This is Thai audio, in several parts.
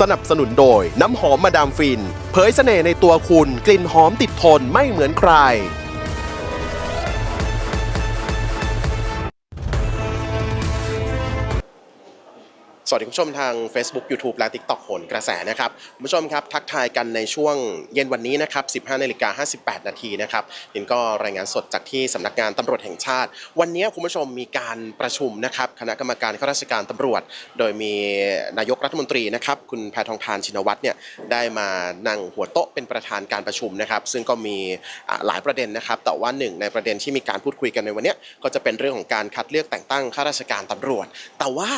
สนับสนุนโดยน้ำหอมมาดามฟิน เผยเสน่ห์ในตัวคุณกลิ่นหอมติดทนไม่เหมือนใคร สวัสดีคุณผู้ชมทาง Facebook YouTube และ TikTok โหนกระแสนะครับคุณผู้ชมครับทักทายกันในช่วงเย็นวันนี้นะครับ 15นาฬิกา58 นาทีนะครับยินก็รายงานสดจากที่สำนักงานตำรวจแห่งชาติ วันนี้คุณผู้ชมมีการประชุมนะครับคณะกรรมการข้าราชการตำรวจ โดยมีนายกรัฐมนตรีนะครับคุณแพทองทานชินวัตรเนี่ยได้มานั่งหัวโต๊ะเป็นประธานการประชุมนะครับ ซึ่งก็มีหลายประเด็นนะครับ แต่ว่าหนึ่งในประเด็นที่มีการพูดคุยกันในวันนี้ก็จะเป็นเรื่องของการคัดเลือกแต่งตั้งข้าราชการตำรวจ แต่ว่า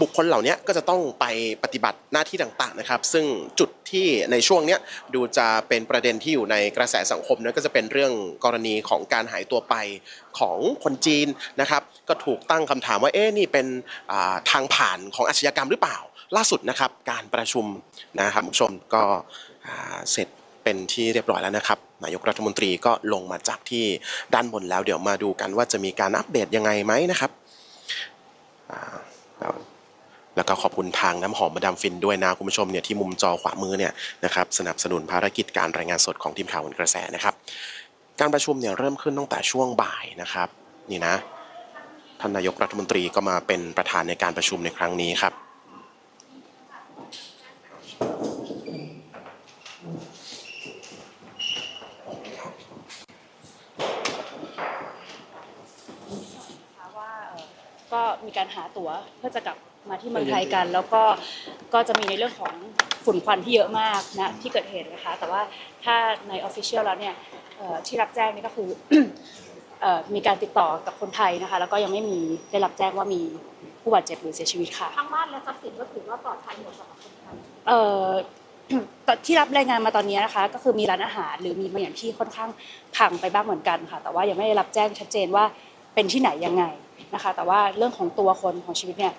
บุคคลเหล่านี้ก็จะต้องไปปฏิบัติหน้าที่ต่างๆนะครับ ซึ่งจุดที่ในช่วงเนี้ยดูจะเป็นประเด็นที่อยู่ในกระแสสังคมนะก็จะเป็นเรื่องกรณีของการหายตัวไปของคนจีนนะครับ ก็ถูกตั้งคำถามว่าเอ๊ะนี่เป็นทางผ่านของอาชญากรรมหรือเปล่า ล่าสุดนะครับ การประชุมนะครับผู้ชมก็เสร็จเป็นที่เรียบร้อยแล้วนะครับนายกรัฐมนตรีก็ลงมาจากที่ด้านบนแล้ว เดี๋ยวมาดูกันว่าจะมีการอัปเดตยังไงไหมนะครับ แล้วก็ขอบคุณทางน้ำหอมมาดามฟินด้วยนะคุณผู้ชมเนี่ยที่มุมจอขวามือเนี่ยนะครับสนับสนุนภารกิจการรายงานสดของทีมข่าวผลกระแสนะครับ การประชุมเนี่ยเริ่มขึ้นตั้งแต่ช่วงบ่ายนะครับนี่นะท่านนายกรัฐมนตรีก็มาเป็นประธานในการประชุมในครั้งนี้ครับก็มีการหาตั๋วเพื่อจะกลับ มาที่เมืองไทยกัน แล้วก็ก็จะมีในเรื่องของฝุ่นควันที่เยอะมากนะที่เกิดเหตุนะคะ แต่ว่าถ้าในออฟฟิเชียลแล้วเนี่ยเอ่อที่รับแจ้งนี่ก็คือเอ่อมีการติดต่อกับคนไทยนะคะ แล้วก็ยังไม่มีได้รับแจ้งว่ามีผู้บาดเจ็บหรือเสียชีวิตค่ะทั้งบ้านและทรัพย์สินก็ถือว่าปลอดภัยหมดสำหรับคนไทยเอ่อตอนที่รับรายงานมาตอนนี้นะคะ ก็คือมีร้านอาหารหรือมีบางอย่างที่ค่อนข้างพังไปบ้างเหมือนกันค่ะ แต่ว่ายังไม่ได้รับแจ้งชัดเจนว่าเป็นที่ไหนยังไงนะคะ แต่ว่าเรื่องของตัวคนของชีวิตเนี่ย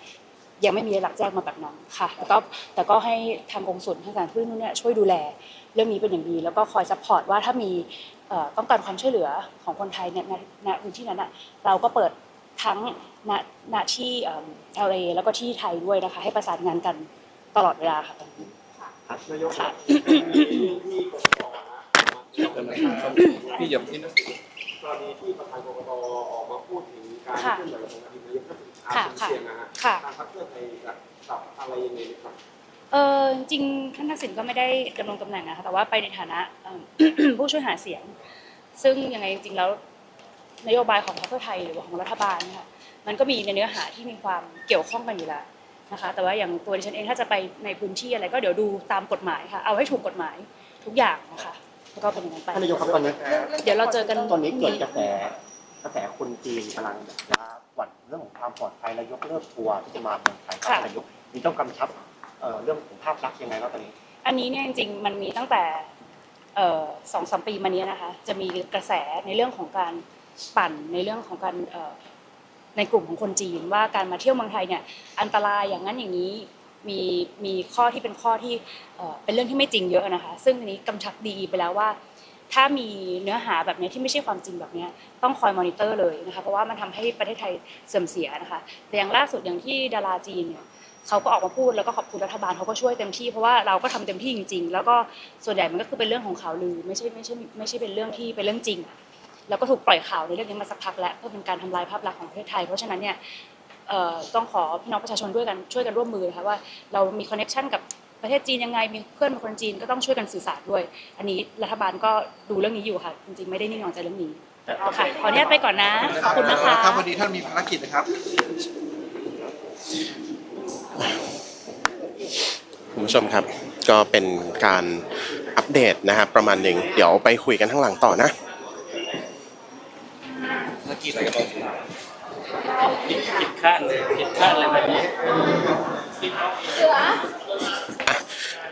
ยังไม่มีได้รับแจ้งมาแบบนั้นค่ะแล้วก็แต่ก็ให้ทางกงสุลทางสถานทูตนู้นเนี่ยช่วยดูแลเรื่องนี้เป็นอย่างดี แล้วก็คอยซัพพอร์ตว่าถ้ามีเอ่อต้องการความช่วยเหลือของคนไทยเนี่ยณณพื้นที่นั้นอะเราก็เปิดทั้งณณที่เอ่อ LA แล้วก็ที่ไทยด้วยนะคะ ให้ประสานงานกันตลอดเวลาค่ะตอนนี้นายกครับที่กกตนะพี่หยบที่นั่นกรณีที่ประธานกกตออกมาพูดถึงการค่ะเคลื่อนไหวของอดีตนายกทักษิณค่ะ อาเซียนนะฮะค่ะ ทางพรรคเพื่อไทยจะปรับอะไรยังไงไหมครับ เออจริงๆท่านทักษิณก็ไม่ได้ดำรงตำแหน่งนะคะแต่ว่าไปในฐานะเอิ่ม ผู้ช่วยหาเสียง ซึ่งยังไงจริงๆแล้วนโยบายของพรรคเพื่อไทยหรือว่าของรัฐบาลเนะคะมันก็มีในเนื้อหาที่มีความเกี่ยวข้องกันอยู่แล้วนะคะแต่ว่าอย่างตัวดิฉันเองถ้าจะไปในพื้นที่อะไรก็เดี๋ยวดูตามกฎหมายค่ะเอาให้ถูกกฎหมายทุกอย่างนะคะแล้วก็เป็นอย่างนั้นไป ท่านนายกครับตอนนี้ เดี๋ยวเราเจอกัน ตอนนี้เกิดกระแสกระแสคนจีนกำลังแบบว่า หวั่นเรื่องของความปลอดภัยและยกเลิกทัวร์ที่จะมาเมืองไทยครับค่ะท่านนายกมีต้องกำชับเอ่อเรื่องของภาพลักษณ์ยังไงบ้างตอนนี้ อันนี้เนี่ยจริงๆมันมีตั้งแต่เอ่อสองสามปีมานี้นะคะ จะมีกระแสในเรื่องของการปั่นในเรื่องของการเอ่อในกลุ่มของคนจีนว่าการมาเที่ยวเมืองไทยเนี่ยอันตรายอย่างนั้นอย่างนี้มีมีข้อที่เป็นข้อที่เอ่อเป็นเรื่องที่ไม่จริงเยอะนะคะ ซึ่งอันนี้กำชับดีไปแล้วว่า ถ้ามีเนื้อหาแบบนี้ที่ไม่ใช่ความจริงแบบนี้ต้องคอยมอนิเตอร์เลยนะคะเพราะว่ามันทำให้ประเทศไทยเสื่อมเสียนะคะแต่อย่างล่าสุดอย่างที่ดาราจีนเนี่ยเขาก็ออกมาพูดแล้วก็ขอบคุณรัฐบาลเขาก็ช่วยเต็มที่เพราะว่าเราก็ทำเต็มที่จริง ๆ แล้วก็ส่วนใหญ่มันก็คือเป็นเรื่องของข่าวลือไม่ใช่ไม่ใช่ไม่ใช่เป็นเรื่องที่เป็นเรื่องจริง แล้วก็ถูกปล่อยข่าวในเรื่องนี้มาสักพักแล้วเพื่อเป็นการทำลายภาพลักษณ์ของประเทศไทย เพราะฉะนั้นเนี่ยต้องขอพี่น้องประชาชนด้วยกันช่วยกันร่วมมือนะคะว่าเรามีคอนเนคชันกับ ประเทศจีนยังไงมีเพื่อนเป็นคนจีนก็ต้องช่วยกันสื่อสารด้วย อันนี้รัฐบาลก็ดูเรื่องนี้อยู่ค่ะ จริงๆไม่ได้นิ่งนอนใจเรื่องนี้ค่ะขออนุญาตไปก่อนนะขอบคุณนะคะครับวันนี้ท่านมีภารกิจนะครับ คุณผู้ชมครับ ก็เป็นการอัปเดตนะครับประมาณหนึ่งเดี๋ยวไปคุยกันข้างหลังต่อนะภารกิจอะไรกันบ้างผิดผิดคาดเลยผิดคาดเลยวันนี้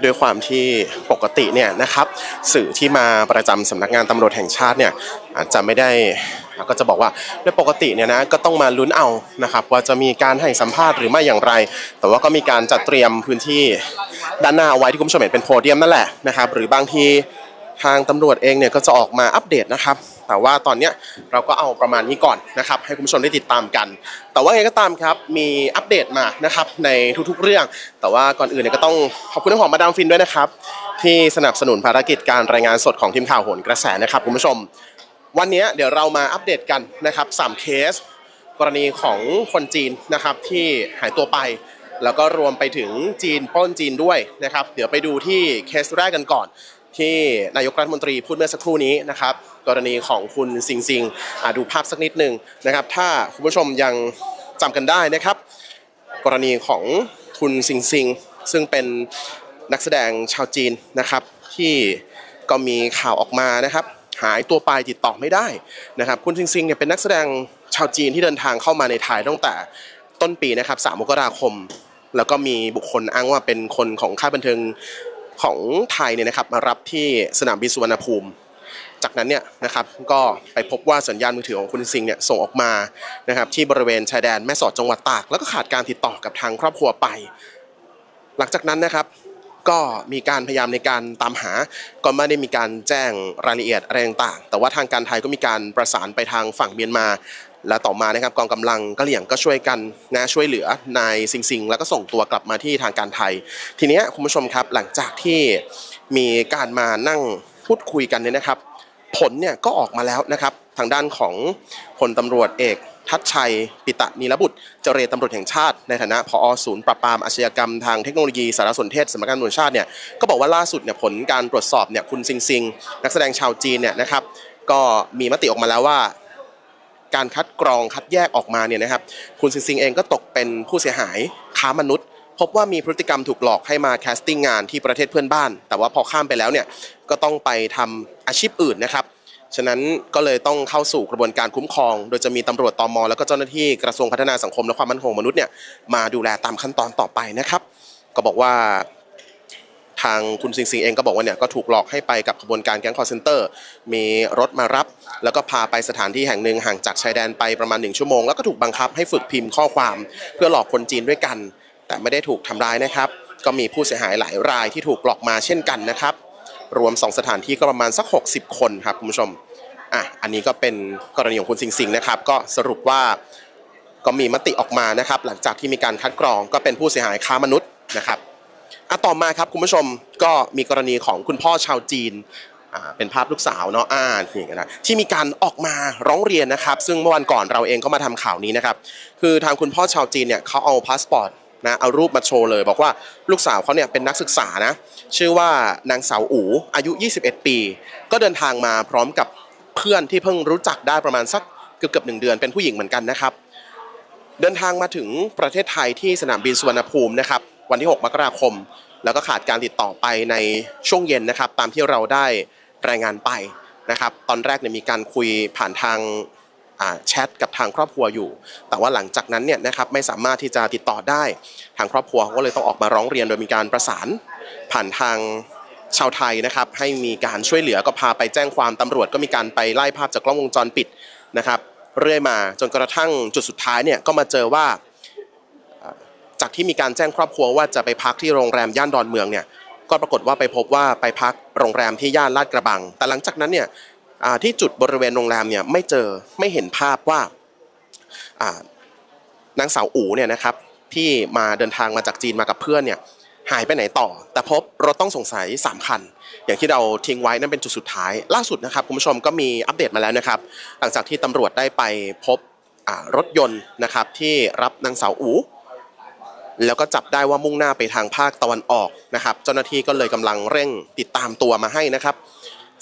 ด้วยความที่ปกติเนี่ยนะครับสื่อที่มาประจำสำนักงานตำรวจแห่งชาติเนี่ยอาจจะไม่ได้ก็จะบอกว่าโดยปกติเนี่ยนะก็ต้องมาลุ้นเอานะครับว่าจะมีการให้สัมภาษณ์หรือไม่อย่างไร แต่ว่าก็มีการจัดเตรียมพื้นที่ด้านหน้าเอาไว้ที่คุณผู้ชมเห็นเป็นโพเดียมนั่นแหละนะครับหรือบางที ทางตำรวจเองเนี่ยก็จะออกมาอัปเดตนะครับ แต่ว่าตอนเนี้ยเราก็เอาประมาณนี้ก่อนนะครับให้คุณผู้ชมได้ติดตามกัน แต่ว่าไงก็ตามครับมีอัปเดตมานะครับในทุกๆเรื่อง แต่ว่าก่อนอื่นเนี่ยก็ต้องขอบคุณน้ำหอมมาดามฟินด้วยนะครับที่สนับสนุนภารกิจการรายงานสดของทีมข่าวโหนกระแสนะครับคุณผู้ชม วันนี้เดี๋ยวเรามาอัปเดตกันนะครับสามเคส กรณีของคนจีนนะครับที่หายตัวไปแล้วก็รวมไปถึงจีนปล้นจีนด้วยนะครับ เดี๋ยวไปดูที่เคสแรกกันก่อน ที่นายกรัฐมนตรีพูดเมื่อสักครู่นี้นะครับ กรณีของคุณซิงซิงอะดูภาพสักนิดหนึ่งนะครับ ถ้าคุณผู้ชมยังจำกันได้นะครับ กรณีของคุณซิงซิงซึ่งเป็นนักแสดงชาวจีนนะครับ ที่ก็มีข่าวออกมานะครับ หายตัวไปติดต่อไม่ได้นะครับ คุณซิงซิงเนี่ยเป็นนักแสดงชาวจีนที่เดินทางเข้ามาในไทยตั้งแต่ต้นปีนะครับ 3 มกราคม แล้วก็มีบุคคลอ้างว่าเป็นคนของค่ายบันเทิง ของไทยเนี่ยนะครับมารับที่สนามบินสุวรรณภูมิ จากนั้นเนี่ยนะครับก็ไปพบว่าสัญญาณมือถือของคุณซิงเนี่ยส่งออกมานะครับที่บริเวณชายแดนแม่สอดจังหวัดตาก แล้วก็ขาดการติดต่อกับทางครอบครัวไป หลังจากนั้นนะครับก็มีการพยายามในการตามหา ก็ไม่ได้มีการแจ้งรายละเอียดอะไรต่างๆ แต่ว่าทางการไทยก็มีการประสานไปทางฝั่งเมียนมา และต่อมานะครับกองกำลังกะเหลี่ยงก็ช่วยกันนะช่วยเหลือนายซิงซิงแล้วก็ส่งตัวกลับมาที่ทางการไทย ทีนี้คุณผู้ชมครับหลังจากที่มีการมานั่งพูดคุยกันเนี่ยนะครับ ผลเนี่ยก็ออกมาแล้วนะครับ ทางด้านของพลตำรวจเอกทัชชัย ปิตะนีรบุตร เจรตำรวจแห่งชาติ ในฐานะผอศูนย์ปราบปรามอาชญากรรมทางเทคโนโลยีสารสนเทศสำนักงานตำรวจชาติเนี่ยก็บอกว่าล่าสุดเนี่ยผลการตรวจสอบเนี่ยคุณซิงซิง นักแสดงชาวจีนเนี่ยนะครับ ก็มีมติออกมาแล้วว่า การคัดกรองคัดแยกออกมาเนี่ยนะครับ คุณซิงซิงเองก็ตกเป็นผู้เสียหายค้ามนุษย์ พบว่ามีพฤติกรรมถูกหลอกให้มาแคสติ้งงานที่ประเทศเพื่อนบ้าน แต่ว่าพอข้ามไปแล้วเนี่ยก็ต้องไปทำอาชีพอื่นนะครับฉะนั้นก็เลยต้องเข้าสู่กระบวนการคุ้มครอง โดยจะมีตำรวจตอมอแล้วก็เจ้าหน้าที่กระทรวงพัฒนาสังคมและความมั่นคงของมนุษย์เนี่ยมาดูแลตามขั้นตอนต่อไปนะครับ ก็บอกว่า ทางคุณซิงซิงเองก็บอกว่าเนี่ยก็ถูกหลอกให้ไปกับขบวนการแก๊งคอร์เซนเตอร์ มีรถมารับ แล้วก็พาไปสถานที่แห่งหนึ่งห่างจากชายแดนไปประมาณหนึ่งชั่วโมง แล้วก็ถูกบังคับให้ฝึกพิมพ์ข้อความ เพื่อหลอกคนจีนด้วยกัน แต่ไม่ได้ถูกทำร้ายนะครับ ก็มีผู้เสียหายหลายรายที่ถูกหลอกมาเช่นกันนะครับ รวม 2 สถานที่ก็ประมาณสัก 60 คนครับคุณผู้ชมอะอันนี้ก็เป็นกรณีของคุณซิงซิงนะครับก็สรุปว่าก็มีมติออกมานะครับ หลังจากที่มีการคัดกรองก็เป็นผู้เสียหายค้ามนุษย์นะครับ อะต่อมาครับคุณผู้ชมก็มีกรณีของคุณพ่อชาวจีนอ่าเป็นภาพลูกสาวเนาะอ่านี่กันนะที่มีการออกมาร้องเรียนนะครับ ซึ่งเมื่อวันก่อนเราเองก็มาทำข่าวนี้นะครับ คือทางคุณพ่อชาวจีนเนี่ยเขาเอาพาสปอร์ตนะเอารูปมาโชว์เลย บอกว่าลูกสาวเขาเนี่ยเป็นนักศึกษานะชื่อว่านางสาวอูอายุ 21 ปี ก็เดินทางมาพร้อมกับเพื่อนที่เพิ่งรู้จักได้ประมาณสักเกือบเกือบหนึ่งเดือนเป็นผู้หญิงเหมือนกันนะครับ เดินทางมาถึงประเทศไทยที่สนามบินสุวรรณภูมินะครับ วันที่ 6 มกราคม แล้วก็ขาดการติดต่อไปในช่วงเย็นนะครับ ตามที่เราได้รายงานไปนะครับ ตอนแรกเนี่ยมีการคุยผ่านทางแชทกับทางครอบครัวอยู่ แต่ว่าหลังจากนั้นเนี่ยนะครับไม่สามารถที่จะติดต่อได้ ทางครอบครัวเขาก็เลยต้องออกมาร้องเรียนโดยมีการประสานผ่านทางชาวไทยนะครับให้มีการช่วยเหลือก็พาไปแจ้งความตำรวจก็มีการไปไล่ภาพจากกล้องวงจรปิดนะครับ เรื่อยมาจนกระทั่งจุดสุดท้ายเนี่ยก็มาเจอว่า จากที่มีการแจ้งครอบครัวว่าจะไปพักที่โรงแรมย่านดอนเมืองเนี่ยก็ปรากฏว่าไปพบว่าไปพักโรงแรมที่ย่านลาดกระบัง แต่หลังจากนั้นเนี่ยที่จุดบริเวณโรงแรมเนี่ยไม่เจอไม่เห็นภาพว่านางสาวอูเนี่ยนะครับที่มาเดินทางมาจากจีนมากับเพื่อนเนี่ยหายไปไหนต่อ แต่พบรถต้องสงสัย 3 คัน อย่างที่เราทิ้งไว้นั่นเป็นจุดสุดท้าย ล่าสุดนะครับคุณผู้ชมก็มีอัปเดตมาแล้วนะครับ หลังจากที่ตำรวจได้ไปพบรถยนต์นะครับที่รับนางสาวอู แล้วก็จับได้ว่ามุ่งหน้าไปทางภาคตะวันออกนะครับ เจ้าหน้าที่ก็เลยกำลังเร่งติดตามตัวมาให้นะครับ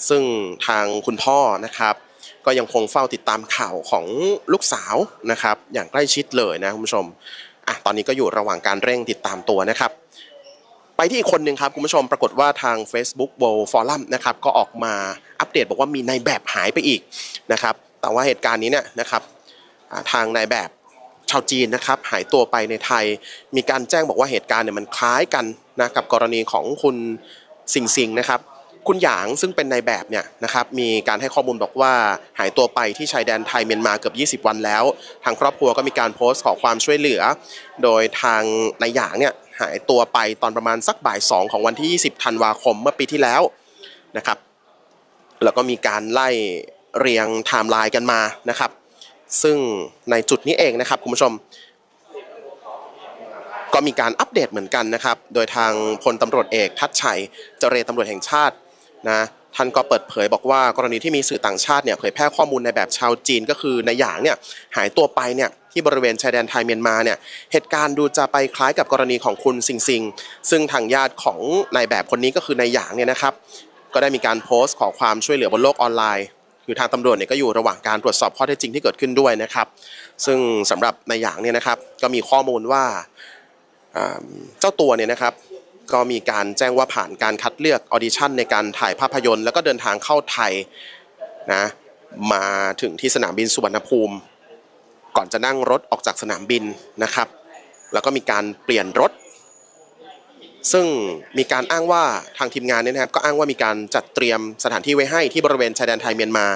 ซึ่งทางคุณพ่อนะครับ ก็ยังคงเฝ้าติดตามข่าวของลูกสาวนะครับ อย่างใกล้ชิดเลยนะคุณผู้ชมอะตอนนี้ก็อยู่ระหว่างการเร่งติดตามตัวนะครับ ไปที่อีกคนหนึ่งครับคุณผู้ชมปรากฏว่าทาง Facebook World Forum นะครับก็ออกมาอัปเดตบอกว่ามีนายแบบหายไปอีกนะครับ แต่ว่าเหตุการณ์นี้เนี่ยนะครับทางนายแบบ ชาวจีนนะครับหายตัวไปในไทย มีการแจ้งบอกว่าเหตุการณ์เนี่ยมันคล้ายกันนะกับกรณีของคุณสิงสิงนะครับคุณหยางซึ่งเป็นนายแบบเนี่ยนะครับมีการให้ข้อมูลบอกว่าหายตัวไปที่ชายแดนไทยเมียนมาเกือบ 20 วันแล้ว ทางครอบครัวก็มีการโพสต์ขอความช่วยเหลือ โดยทางนายหยางเนี่ยหายตัวไปตอนประมาณสักบ่ายสองของวันที่ 20 ธันวาคมเมื่อปีที่แล้วนะครับแล้วก็มีการไล่เรียงไทม์ไลน์กันมานะครับ ซึ่งในจุดนี้เองนะครับคุณผู้ชม ก็มีการอัปเดตเหมือนกันนะครับ โดยทางพลตำรวจเอกทัชชัย เจรตำรวจแห่งชาตินะท่านก็เปิดเผยบอกว่ากรณีที่มีสื่อต่างชาติเนี่ยเผยแพร่ข้อมูลในแบบชาวจีนก็คือในหยางเนี่ยหายตัวไปเนี่ยที่บริเวณชายแดนไทยเมียนมาเนี่ยเหตุการณ์ดูจะไปคล้ายกับกรณีของคุณซิงซิง ซึ่งทางญาติของนายแบบคนนี้ก็คือนายหยางเนี่ยนะครับ ก็ได้มีการโพสต์ขอความช่วยเหลือบนโลกออนไลน์ คือทางตำรวจเนี่ยก็อยู่ระหว่างการตรวจสอบข้อเท็จจริงที่เกิดขึ้นด้วยนะครับ ซึ่งสำหรับนายหยางเนี่ยนะครับ ก็มีข้อมูลว่าอ่าเจ้าตัวเนี่ยนะครับ ก็มีการแจ้งว่าผ่านการคัดเลือกออดิชั่นในการถ่ายภาพยนตร์ แล้วก็เดินทางเข้าไทยนะมาถึงที่สนามบินสุวรรณภูมิ ก่อนจะนั่งรถออกจากสนามบินนะครับ แล้วก็มีการเปลี่ยนรถ ซึ่งมีการอ้างว่าทางทีมงานเนี่ยนะครับก็อ้างว่ามีการจัดเตรียมสถานที่ไว้ให้ที่บริเวณชายแดนไทยเมียนมา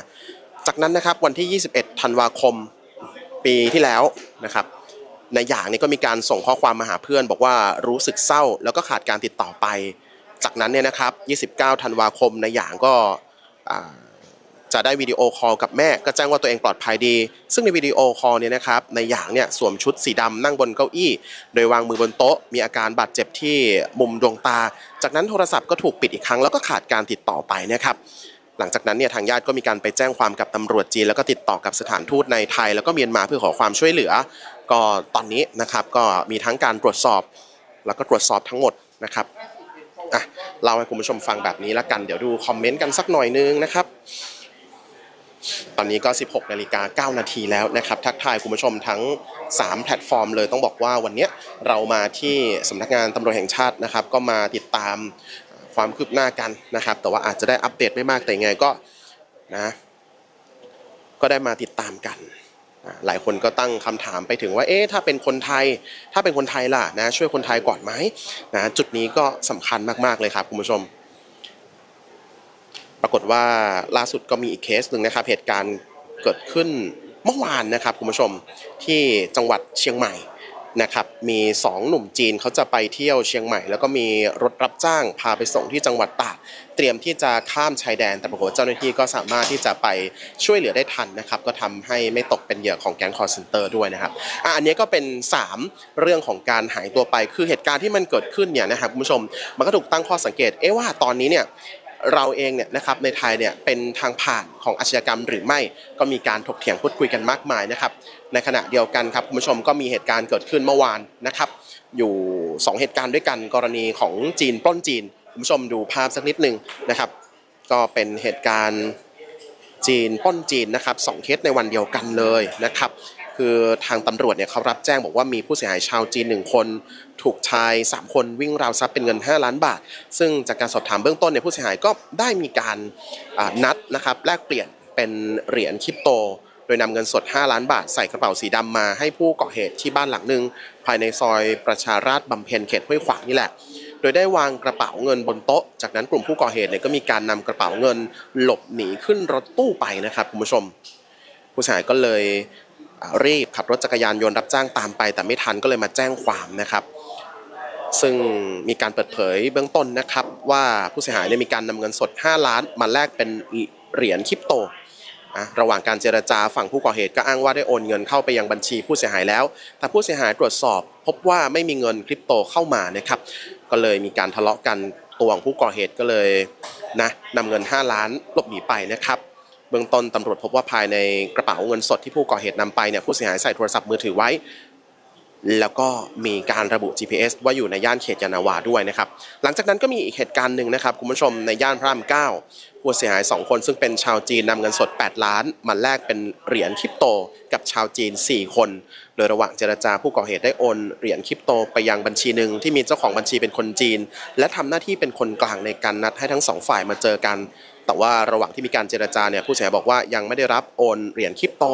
จากนั้นนะครับวันที่ 21 ธันวาคมปีที่แล้วนะครับในหยางนี่ก็มีการส่งข้อความมาหาเพื่อน บอกว่ารู้สึกเศร้าแล้วก็ขาดการติดต่อไป จากนั้นเนี่ยนะครับ 29 ธันวาคมในหยางก็ จะได้วิดีโอคอลกับแม่ก็แจ้งว่าตัวเองปลอดภัยดี ซึ่งในวิดีโอคอลเนี่ยนะครับในหยางเนี่ยสวมชุดสีดำนั่งบนเก้าอี้ โดยวางมือบนโต๊ะ มีอาการบาดเจ็บที่มุมดวงตา จากนั้นโทรศัพท์ก็ถูกปิดอีกครั้งแล้วก็ขาดการติดต่อไปนะครับหลังจากนั้นเนี่ยทางญาติก็มีการไปแจ้งความกับตำรวจจีน แล้วก็ติดต่อกับสถานทูตในไทย แล้วก็เมียนมาเพื่อขอความช่วยเหลือ ก็ตอนนี้นะครับก็มีทั้งการตรวจสอบ แล้วก็ตรวจสอบทั้งหมดนะครับอะเล่าให้คุณผู้ชมฟังแบบนี้ละกันเดี๋ยวดูคอมเมนต์กันสักหน่อยนึงนะครับ อนนี้ก็ 16นาฬิกา9นาทีแล้วนะครับ ทักทายคุณผู้ชมทั้ง 3 แพลตฟอร์มเลยต้องบอกว่าวันนี้เรามาที่สำนักงานตำรวจแห่งชาตินะครับ ก็มาติดตามความคืบหน้ากันนะครับ แต่ว่าอาจจะได้อัปเดตไม่มากแต่ยังไงก็นะก็ได้มาติดตามกัน หลายคนก็ตั้งคำถามไปถึงว่า เอ๊ะ ถ้าเป็นคนไทย ถ้าเป็นคนไทยล่ะนะ ช่วยคนไทยก่อนไหมนะ จุดนี้ก็สำคัญมาก ๆ เลยครับคุณผู้ชม ปรากฏว่าล่าสุดก็มีอีกเคสหนึ่งนะครับ เหตุการณ์เกิดขึ้นเมื่อวานนะครับคุณผู้ชมที่จังหวัดเชียงใหม่นะครับมี 2 หนุ่มจีนเขาจะไปเที่ยวเชียงใหม่ แล้วก็มีรถรับจ้างพาไปส่งที่จังหวัดตากเตรียมที่จะข้ามชายแดนแต่ปรากฏเจ้าหน้าที่ก็สามารถที่จะไปช่วยเหลือได้ทันนะครับก็ทำให้ไม่ตกเป็นเหยื่อของแก๊งคอร์เซนเตอร์ด้วยนะครับอะอันนี้ก็เป็น 3 เรื่องของการหายตัวไป คือเหตุการณ์ที่มันเกิดขึ้นเนี่ยนะครับคุณผู้ชมมันก็ถูกตั้งข้อสังเกตเอ๊ะว่าตอนนี้เนี่ย เราเองเนี่ยนะครับในไทยเนี่ยเป็นทางผ่านของอาชญากรรมหรือไม่ก็มีการถกเถียงพูดคุยกันมากมายนะครับในขณะเดียวกันครับคุณผู้ชมก็มีเหตุการณ์เกิดขึ้นเมื่อวานนะครับ อยู่ 2 เหตุการณ์ด้วยกันกรณีของจีนปล้นจีนคุณผู้ชมดูภาพสักนิดหนึ่งนะครับ ก็เป็นเหตุการณ์จีนปล้นจีนนะครับสองเคสในวันเดียวกันเลยนะครับ คือทางตำรวจเนี่ยเขารับแจ้งบอกว่ามีผู้เสียหายชาวจีนหนึ่งคน ถูกชาย 3 คนวิ่งราวทรัพย์เป็นเงิน 5 ล้านบาท ซึ่งจากการสอบถามเบื้องต้นเนี่ยผู้เสียหายก็ได้มีการนัดนะครับแลกเปลี่ยนเป็นเหรียญคริปโต โดยนำเงินสด 5 ล้านบาทใส่กระเป๋าสีดำมาให้ผู้ก่อเหตุที่บ้านหลังหนึ่งภายในซอยประชาราษฎร์บำเพ็ญเขตห้วยขวางนี่แหละโดยได้วางกระเป๋าเงินบนโต๊ะ จากนั้นกลุ่มผู้ก่อเหตุเนี่ยก็มีการนำกระเป๋าเงินหลบหนีขึ้นรถตู้ไปนะครับคุณผู้ชม ผู้เสียหายก็เลยรีบขับรถจักรยานยนต์รับจ้างตามไป แต่ไม่ทันก็เลยมาแจ้งความนะครับ ซึ่งมีการเปิดเผยเบื้องต้นนะครับ ว่าผู้เสียหายเนี่ยมีการนำเงินสด 5 ล้านมาแลกเป็นเหรียญคริปโตระหว่างการเจรจาฝั่งผู้ก่อเหตุก็อ้างว่าได้โอนเงินเข้าไปยังบัญชีผู้เสียหายแล้ว แต่ผู้เสียหายตรวจสอบ พบว่าไม่มีเงินคริปโตเข้ามานะครับ ก็เลยมีการทะเลาะกันตัวของผู้ก่อเหตุก็เลยนะนำเงิน 5 ล้านหลบหนีไปนะครับเบื้องต้นตำรวจพบว่าภายในกระเป๋าเงินสดที่ผู้ก่อเหตุนำไปเนี่ยผู้เสียหายใส่โทรศัพท์มือถือไว้ แล้วก็มีการระบุ GPS ว่าอยู่ในย่านเขตยานาวาด้วยนะครับ หลังจากนั้นก็มีอีกเหตุการณ์หนึ่งนะครับคุณผู้ชมในย่านพระรามเก้าผู้เสียหาย 2 คนซึ่งเป็นชาวจีนนำเงินสด 8 ล้าน มาแลกเป็นเหรียญคริปโต กับชาวจีน 4 คน โดยระหว่างเจรจาผู้ก่อเหตุได้โอนเหรียญคริปโตไปยังบัญชีหนึ่งที่มีเจ้าของบัญชีเป็นคนจีน และทำหน้าที่เป็นคนกลางในการนัดให้ทั้งสองฝ่ายมาเจอกัน แต่ว่าระหว่างที่มีการเจรจาเนี่ยผู้เสียหายบอกว่ายังไม่ได้รับโอนเหรียญคริปโต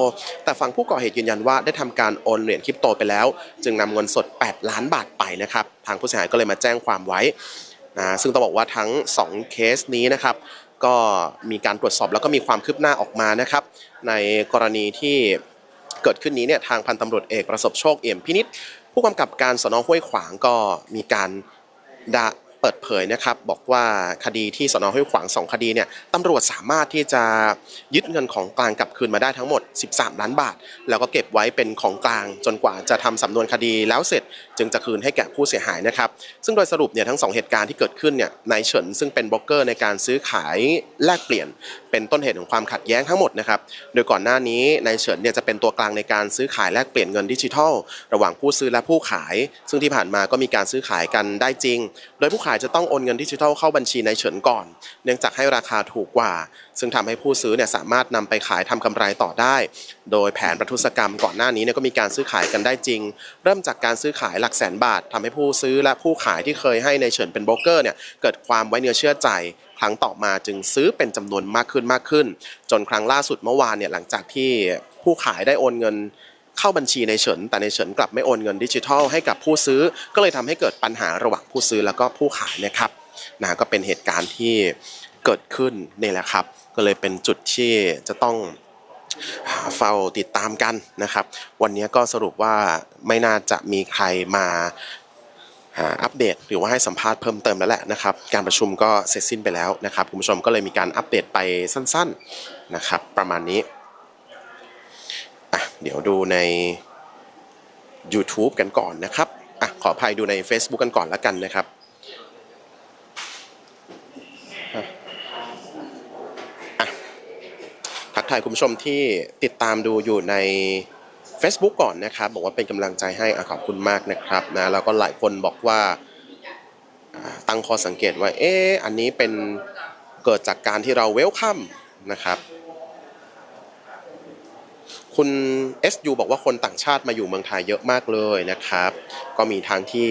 แต่ฝั่งผู้ก่อเหตุยืนยันว่าได้ทำการโอนเหรียญคริปโตไปแล้ว จึงนำเงินสด 8 ล้านบาทไปนะครับทางผู้เสียหายก็เลยมาแจ้งความไว้นะซึ่งต้องบอกว่าทั้ง 2 เคสนี้นะครับก็มีการตรวจสอบแล้วก็มีความคืบหน้าออกมานะครับ ในกรณีที่เกิดขึ้นนี้เนี่ยทางพันตำรวจเอกประสบโชคเอี่ยมพินิษผู้กำกับการสนห้วยขวางก็มีการดะ ปิดปิดเผยนะครับบอกว่าคดีที่สนห้วยขวางสองคดีเนี่ยตำรวจสามารถที่จะยึดเงินของกลางกลับคืนมาได้ทั้งหมด 13 ล้านบาท แล้วก็เก็บไว้เป็นของกลางจนกว่าจะทำสำนวนคดีแล้วเสร็จจึงจะคืนให้แก่ผู้เสียหายนะครับ ซึ่งโดยสรุปเนี่ยทั้งสองเหตุการณ์ที่เกิดขึ้นเนี่ยนายเฉินซึ่งเป็นบล็อกเกอร์ในการซื้อขายแลกเปลี่ยน เป็นต้นเหตุของความขัดแย้งทั้งหมดนะครับโดยก่อนหน้านี้นายเฉินเนี่ยจะเป็นตัวกลางในการซื้อขายแลกเปลี่ยนเงินดิจิทัล ระหว่างผู้ซื้อและผู้ขาย ซึ่งที่ผ่านมาก็มีการซื้อขายกันได้จริง โดยผู้ขายจะต้องโอนเงินดิจิทัลเข้าบัญชีในเฉินก่อน เนื่องจากให้ราคาถูกกว่า ซึ่งทำให้ผู้ซื้อเนี่ยสามารถนำไปขายทำกำไรต่อได้ โดยแผนประทุษกรรมก่อนหน้านี้เนี่ยก็มีการซื้อขายกันได้จริง เริ่มจากการซื้อขายหลักแสนบาททำให้ผู้ซื้อและผู้ขายที่เคยให้ในเฉินเป็นโบรกเกอร์เนี่ยเกิดความไว้เนื้อเชื่อใจครั้งต่อมาจึงซื้อเป็นจำนวนมากขึ้นมากขึ้น จนครั้งล่าสุดเมื่อวานเนี่ยหลังจากที่ผู้ขายได้โอนเงิน เข้าบัญชีในเฉิน แต่ในเฉินกลับไม่โอนเงินดิจิทัลให้กับผู้ซื้อ ก็เลยทำให้เกิดปัญหาระหว่างผู้ซื้อแล้วก็ผู้ขายนะครับนะก็เป็นเหตุการณ์ที่เกิดขึ้นนี่แหละครับ ก็เลยเป็นจุดที่จะต้องเฝ้าติดตามกันนะครับ วันนี้ก็สรุปว่าไม่น่าจะมีใครมาอ่าอัปเดตหรือว่าให้สัมภาษณ์เพิ่มเติมแล้วแหละนะครับ การประชุมก็เสร็จสิ้นไปแล้วนะครับคุณผู้ชมก็เลยมีการอัปเดตไปสั้น ๆนะครับ ประมาณนี้ เดี๋ยวดูใน YouTube กันก่อนนะครับอะขออภัยดูใน Facebook กันก่อนแล้วกันนะครับทักทายคุณผู้ชมที่ติดตามดูอยู่ใน Facebook ก่อนนะครับ บอกว่าเป็นกำลังใจให้อขอบคุณมากนะครับนะแล้วก็หลายคนบอกว่าอ่าตั้งข้อสังเกตว่าเอ๊ะอันนี้เป็นเกิดจากการที่เราเวลคัมนะครับ คุณ SU บอกว่าคนต่างชาติมาอยู่เมืองไทยเยอะมากเลยนะครับ ก็มีทางที่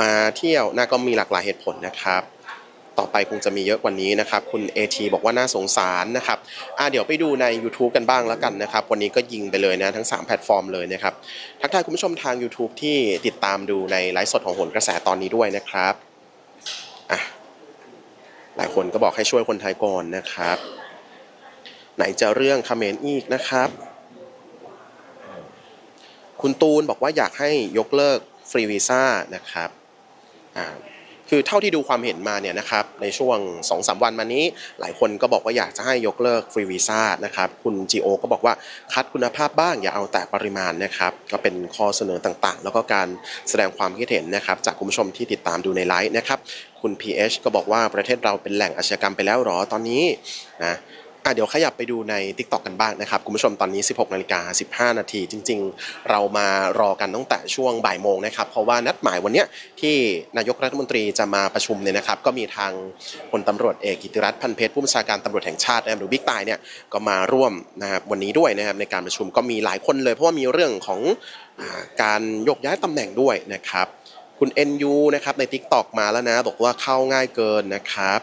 มาเที่ยวน่าก็มีหลากหลายเหตุผลนะครับ ต่อไปคงจะมีเยอะกว่านี้นะครับ คุณ AT บอกว่าน่าสงสารนะครับอ่าเดี๋ยวไปดูใน YouTube กันบ้างแล้วกันนะครับ วันนี้ก็ยิงไปเลยนะทั้ง 3 แพลตฟอร์มเลยนะครับ ทักทายคุณผู้ชมทาง YouTube ที่ติดตามดูในไลฟ์สดของโหนกระแสตอนนี้ด้วยนะครับอะหลายคนก็บอกให้ช่วยคนไทยก่อนนะครับ ไหนจะเรื่องคอมเมนต์อีกนะครับ คุณตูนบอกว่าอยากให้ยกเลิกฟรีวีซ่านะครับคือเท่าที่ดูความเห็นมาเนี่ยนะครับในช่วง 2-3 วันมานี้ หลายคนก็บอกว่าอยากจะให้ยกเลิกฟรีวีซ่านะครับคุณ GO ก็บอกว่าคัดคุณภาพบ้างอย่าเอาแต่ปริมาณนะครับก็เป็นข้อเสนอต่างๆ แล้วก็การแสดงความคิดเห็นนะครับจากคุณผู้ชมที่ติดตามดูในไลฟ์นะครับคุณ PH ก็บอกว่าประเทศเราเป็นแหล่งอาชญากรรมไปแล้วหรอตอนนี้นะ อะเดี๋ยวขยับไปดูใน TikTok กันบ้างนะครับ คุณผู้ชมตอนนี้ 16นาฬิกา15 นาทีจริง ๆ เรามารอกันตั้งแต่ช่วงบ่ายโมงนะครับ เพราะว่านัดหมายวันนี้ที่นายกรัฐมนตรีจะมาประชุมเนี่ยนะครับ ก็มีทางพลตำรวจเอกกิติรัตน์พันเพชรผู้บัญชาการตำรวจแห่งชาตินะครับหรือบิ๊กตายเนี่ยก็มาร่วมนะครับวันนี้ด้วยนะครับในการประชุมก็มีหลายคนเลย เพราะว่ามีเรื่องของการยกย้ายตำแหน่งด้วยนะครับ คุณ NU นะครับใน TikTok มาแล้วนะบอกว่าเข้าง่ายเกินนะครับ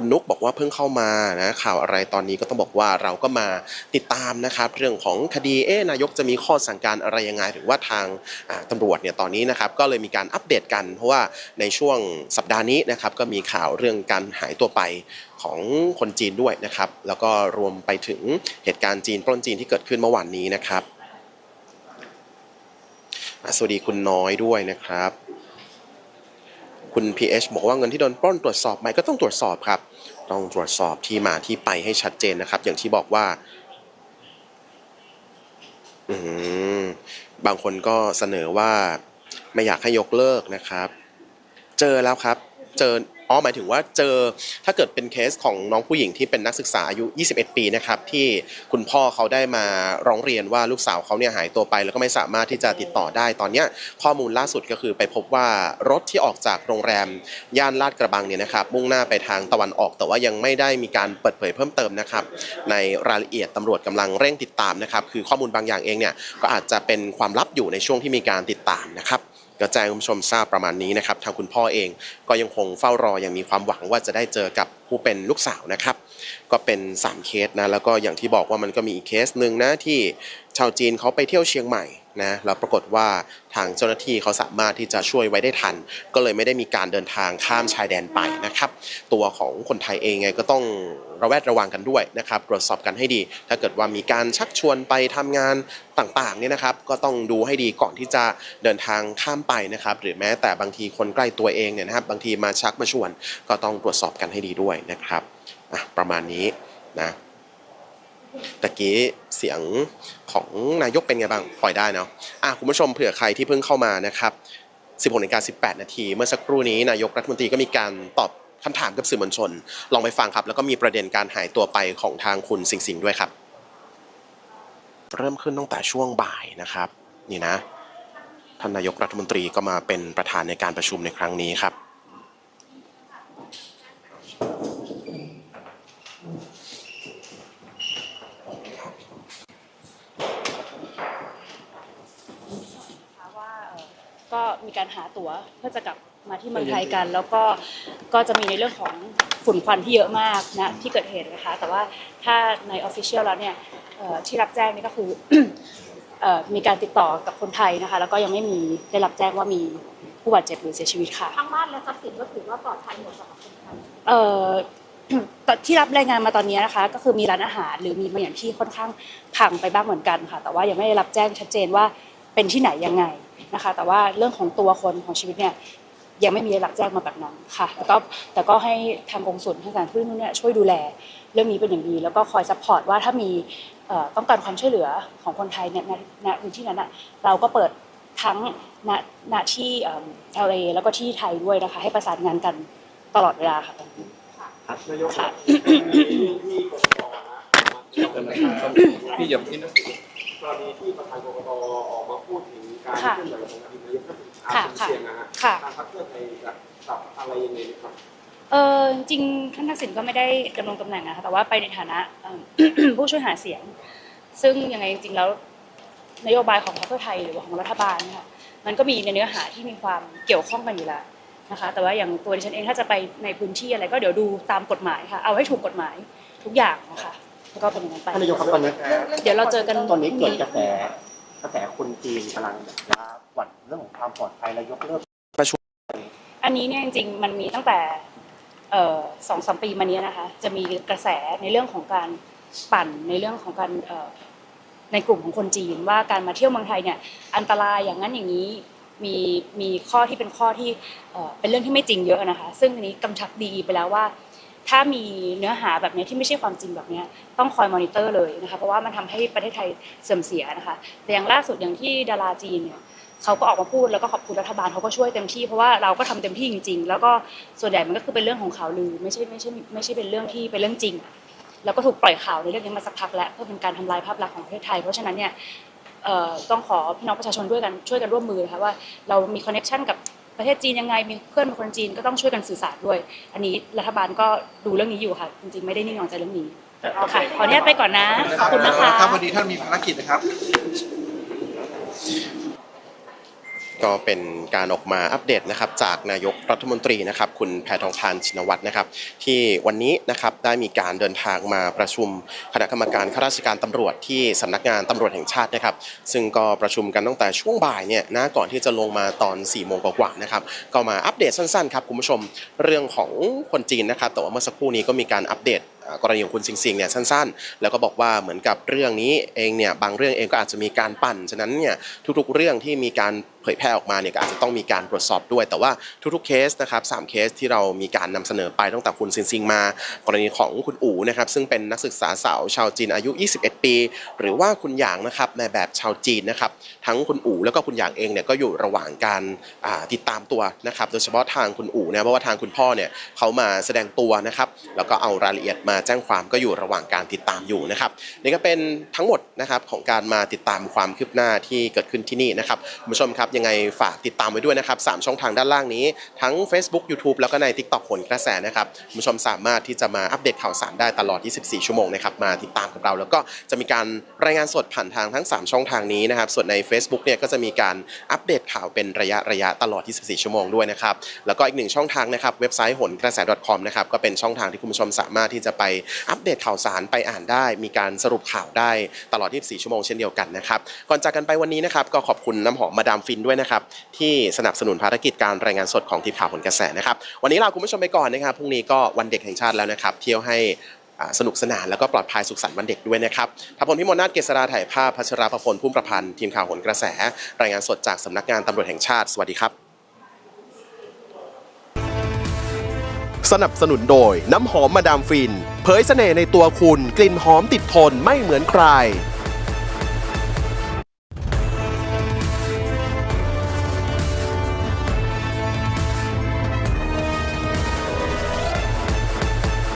คุณนุกบอกว่าเพิ่งเข้ามานะข่าวอะไรตอนนี้ก็ต้องบอกว่าเราก็มาติดตามนะครับเรื่องของคดีเอ๊นายกจะมีข้อสั่งการอะไรยังไงหรือว่าทางอ่าตำรวจเนี่ยตอนนี้นะครับก็เลยมีการอัปเดตกัน เพราะว่าในช่วงสัปดาห์นี้นะครับก็มีข่าวเรื่องการหายตัวไปของคนจีนด้วยนะครับแล้วก็รวมไปถึงเหตุการณ์จีนปล้นจีนที่เกิดขึ้นเมื่อวานนี้นะครับสวัสดีคุณน้อยด้วยนะครับ คุณ PH บอกว่าเงินที่โดนปล้นตรวจสอบไหมก็ต้องตรวจสอบครับ ต้องตรวจสอบที่มาที่ไปให้ชัดเจนนะครับ อย่างที่บอกว่าบางคนก็เสนอว่าไม่อยากให้ยกเลิกนะครับ เจอแล้วครับ เจอ อ๋อหมายถึงว่าเจอถ้าเกิดเป็นเคสของน้องผู้หญิงที่เป็นนักศึกษาอายุ 21 ปีนะครับที่คุณพ่อเขาได้มาร้องเรียนว่าลูกสาวเขาเนี่ยหายตัวไป แล้วก็ไม่สามารถที่จะติดต่อได้ตอนนี้ข้อมูลล่าสุดก็คือไปพบว่ารถที่ออกจากโรงแรม ย่านลาดกระบังเนี่ยนะครับมุ่งหน้าไปทางตะวันออก แต่ว่ายังไม่ได้มีการเปิดเผยเพิ่มเติมนะครับ ในรายละเอียดตำรวจกำลังเร่งติดตามนะครับคือข้อมูลบางอย่างเองเนี่ยก็อาจจะเป็นความลับอยู่ในช่วงที่มีการติดตามนะครับ ก็แจ้งคุณผู้ชมทราบประมาณนี้นะครับทางคุณพ่อเองก็ยังคงเฝ้ารออย่างมีความหวังว่าจะได้เจอกับผู้เป็นลูกสาวนะครับ ก็เป็น 3 เคสนะแล้วก็อย่างที่บอกว่ามันก็มีอีกเคสหนึ่งนะที่ชาวจีนเขาไปเที่ยวเชียงใหม่ นะแล้วปรากฏว่าทางเจ้าหน้าที่เขาสามารถที่จะช่วยไว้ได้ทัน ก็เลยไม่ได้มีการเดินทางข้ามชายแดนไปนะครับ ตัวของคนไทยเองไงก็ต้องระแวดระวังกันด้วยนะครับตรวจสอบกันให้ดี ถ้าเกิดว่ามีการชักชวนไปทำงานต่างๆเนี่ยนะครับ ก็ต้องดูให้ดีก่อนที่จะเดินทางข้ามไปนะครับ หรือแม้แต่บางทีคนใกล้ตัวเองเนี่ยนะครับ บางทีมาชักมาชวน ก็ต้องตรวจสอบกันให้ดีด้วยนะครับประมาณนี้นะ ตะกี้เสียงของนายกเป็นไงบ้าง ปล่อยได้เนาะอะคุณผู้ชมเผื่อใครที่เพิ่งเข้ามานะครับ 16นาฬิกา18 นาที เมื่อสักครู่นี้นายกรัฐมนตรีก็มีการตอบคำถามกับสื่อมวลชน ลองไปฟังครับ แล้วก็มีประเด็นการหายตัวไปของทางคุณสิงสิงด้วยครับ เริ่มขึ้นตั้งแต่ช่วงบ่ายนะครับ นี่นะท่านนายกรัฐมนตรีก็มาเป็นประธานในการประชุมในครั้งนี้ครับ นะคะว่าเอ่อก็ มีการหาตั๋วเพื่อจะกลับมาที่เมืองไทยกัน แล้วก็ก็จะมีในเรื่องของฝุ่นควันที่เยอะมากนะที่เกิดเหตุนะคะ แต่ว่าถ้าในออฟฟิเชียลแล้วเนี่ยเอ่อที่รับแจ้งนี่ก็คือเอ่อมีการติดต่อกับคนไทยนะคะ แล้วก็ยังไม่มีได้รับแจ้งว่ามีผู้บาดเจ็บหรือเสียชีวิตค่ะทั้งบ้านและทรัพย์สินก็ถือว่าปลอดภัยหมดสำหรับคนไทยเอ่อตอนที่รับรายงานมาตอนนี้นะคะ ก็คือมีร้านอาหารหรือมีบางอย่างที่ค่อนข้างพังไปบ้างเหมือนกันค่ะ แต่ว่ายังไม่ได้รับแจ้งชัดเจนว่า เป็นที่ไหนยังไงนะคะ แต่ว่าเรื่องของตัวคนของชีวิตเนี่ยยังไม่มีได้รับแจ้งมาแบบนั้นค่ะ แล้วก็แต่ก็ให้ทางกงสุลทางสถานทูตนู้นเนี่ยช่วยดูแลเรื่องนี้เป็นอย่างดี แล้วก็คอยซัพพอร์ตว่าถ้ามีเอ่อต้องการความช่วยเหลือของคนไทยเนี่ยณณพื้นที่นั้นอะเราก็เปิดทั้งณณที่เอ่อ LA แล้วก็ที่ไทยด้วยนะคะ ให้ประสานงานกันตลอดเวลาค่ะตอนนี้นายกครับที่กกตนะพี่หยมที่นั่น กรณีที่ประธานกกตออกมาพูดถึงการค่ะเคลื่อนไหวของอดีตนายกทักษิณค่ะอาเซียนนะฮะค่ะทางพรรคเพื่อไทยจะปรับอะไรยังไงไหมครับเออจริงๆท่านทักษิณก็ไม่ได้ดำรงตำแหน่งนะคะแต่ว่าไปในฐานะเอิ่มผู้ช่วยหาเสียง ซึ่งยังไงจริงๆแล้วนโยบายของพรรคเพื่อไทยหรือว่าของรัฐบาลเนยค่ะมันก็มีในเนื้อหาที่มีความเกี่ยวข้องกันอยู่แล้วนะคะแต่ว่าอย่างตัวดิฉันเองถ้าจะไปในพื้นที่อะไรก็เดี๋ยวดูตามกฎหมายค่ะ เอาให้ถูกกฎหมายทุกอย่างนะคะแล้ว ก็เป็นอย่างนั้นไปท่านนายกครับตอนนี้เดี๋ยวเราเจอกันตอนนี้เกิดกระแสกระแสคนจีนกำลังแบบว่าหวั่นเรื่องของความปลอดภัยและยกเลิกอันนี้เนี่ยจริงๆมันมีตั้งแต่เอ่อสองสามปีมานี้นะคะ จะมีกระแสในเรื่องของการปั่นในเรื่องของการเอ่อในกลุ่มของคนจีนว่าการมาเที่ยวเมืองไทยเนี่ยอันตรายอย่างนั้นอย่างนี้มีมีข้อที่เป็นข้อที่เอ่อเป็นเรื่องที่ไม่จริงเยอะนะคะ ซึ่งอันนี้กำชับดีไปแล้วว่า ถ้ามีเนื้อหาแบบนี้ที่ไม่ใช่ความจริงแบบนี้ต้องคอยมอนิเตอร์เลยนะคะเพราะว่ามันทำให้ประเทศไทยเสื่อมเสียนะคะแต่อย่างล่าสุดอย่างที่ดาราจีนเนี่ยเขาก็ออกมาพูดแล้วก็ขอบคุณรัฐบาลเขาก็ช่วยเต็มที่เพราะว่าเราก็ทำเต็มที่จริง ๆ แล้วก็ส่วนใหญ่มันก็คือเป็นเรื่องของข่าวลือไม่ใช่ไม่ใช่ไม่ใช่เป็นเรื่องที่เป็นเรื่องจริงแล้วก็ถูกปล่อยข่าวในเรื่องนี้มาสักพักแล้วเพื่อเป็นการทำลายภาพลักษณ์ของประเทศไทยเพราะฉะนั้นเนี่ยต้องขอพี่น้องประชาชนด้วยกันช่วยกันร่วมมือนะคะว่าเรามีคอนเน็ชันกับ ประเทศจีนยังไงมีเพื่อนเป็นคนจีนก็ต้องช่วยกันสื่อสารด้วย อันนี้รัฐบาลก็ดูเรื่องนี้อยู่ค่ะ จริงๆไม่ได้นิ่งนอนใจเรื่องนี้ค่ะขออนุญาตไปก่อนนะขอบคุณนะคะ ครับวันนี้ท่านมีภารกิจนะครับ ก็เป็นการออกมาอัปเดตนะครับจากนายกรัฐมนตรีนะครับคุณแพทองทานชินวัตรนะครับ ที่วันนี้นะครับได้มีการเดินทางมาประชุมคณะกรรมการข้าราชการตำรวจที่สำนักงานตำรวจแห่งชาตินะครับ ซึ่งก็ประชุมกันตั้งแต่ช่วงบ่ายเนี่ยนะก่อนที่จะลงมาตอน4ี่โมงกว่าๆนะครับก็มาอัปเดตสั้นๆครับคุณผู้ชมเรื่องของคนจีนนะครับแต่ว่าเมื่อสักครู่นี้ก็มีการอัปเดต กรณีของคุณซิงซิงเนี่ยสั้นๆ แล้วก็บอกว่าเหมือนกับเรื่องนี้เองเนี่ยบางเรื่องเองก็อาจจะมีการปั่น ฉะนั้นเนี่ยทุกๆเรื่องที่มีการเผยแพร่ออกมาเนี่ยก็อาจจะต้องมีการตรวจสอบด้วย แต่ว่าทุกๆเคสนะครับสามเคสที่เรามีการนำเสนอไปตั้งแต่คุณซินซิงมากรณีของคุณอู๋นะครับซึ่งเป็นนักศึกษาสาวชาวจีนอายุ 21 ปี หรือว่าคุณหยางนะครับในแบบชาวจีนนะครับทั้งคุณอู๋แล้วก็คุณหยางเองเนี่ยก็อยู่ระหว่างการติดตามตัวนะครับโดยเฉพาะทางคุณอู๋เนี่ยเพราะว่าทางคุณพ่อเนี่ยเขามาแสดงตัวนะครับแล้วก็เอารายละเอียดมาแจ้งความก็อยู่ระหว่างการติดตามอยู่นะครับนี่ก็เป็นทั้งหมดนะครับของการมาติดตามความคืบหน้าที่เกิดขึ้นที่นี่นะครับคุณผู้ชมครับยังไงฝากติดตามไว้ด้วยนะครับสามช่องทางด้านล่างนี้ ทั้ง Facebook YouTube แล้วก็ใน TikTok ผลกระแสนะครับคุณผู้ชมสามารถที่จะมาอัปเดตข่าวสารได้ตลอด 24 ชั่วโมงนะครับมาติดตามกับเรา แล้วก็จะมีการรายงานสดผ่านทางทั้ง 3 ช่องทางนี้นะครับส่วนใน Facebook เนี่ยก็จะมีการอัปเดตข่าวเป็นระยะระยะตลอด 24 ชั่วโมงด้วยนะครับแล้วก็อีกหนึ่งช่องทางนะครับเว็บไซต์หนกระแส .com นะครับก็เป็นช่องทางที่คุณผู้ชมสามารถที่จะไปอัปเดตข่าวสารไปอ่านได้ มีการสรุปข่าวได้ตลอด 24 ชั่วโมงเช่นเดียวกันนะครับ ก่อนจากกันไปวันนี้นะครับก็ขอบคุณน้ำหอมมาดามฟินด้วยนะครับที่สนับสนุนภารกิจการรายงานสดของทีมข่าวผลกระแสนะครับวันนี้ลาคุณผู้ชมไปก่อนนะครับพรุ่งนี้ก็วันเด็กแห่งชาติแล้วนะครับเที่ยวให้สนุกสนานแล้วก็ปลอดภัยสุขสันต์วันเด็กด้วยนะครับทพลพิมลนาถเกษราถ่ายภาพพัชราภพลพุ่มประพันธ์ทีมข่าวผลกระแส รายงานสดจากสำนักงานตำรวจแห่งชาติ สวัสดีครับ สนับสนุนโดยน้ำหอมมาดามฟิน เผยเสน่ห์ในตัวคุณกลิ่นหอมติดทนไม่เหมือนใคร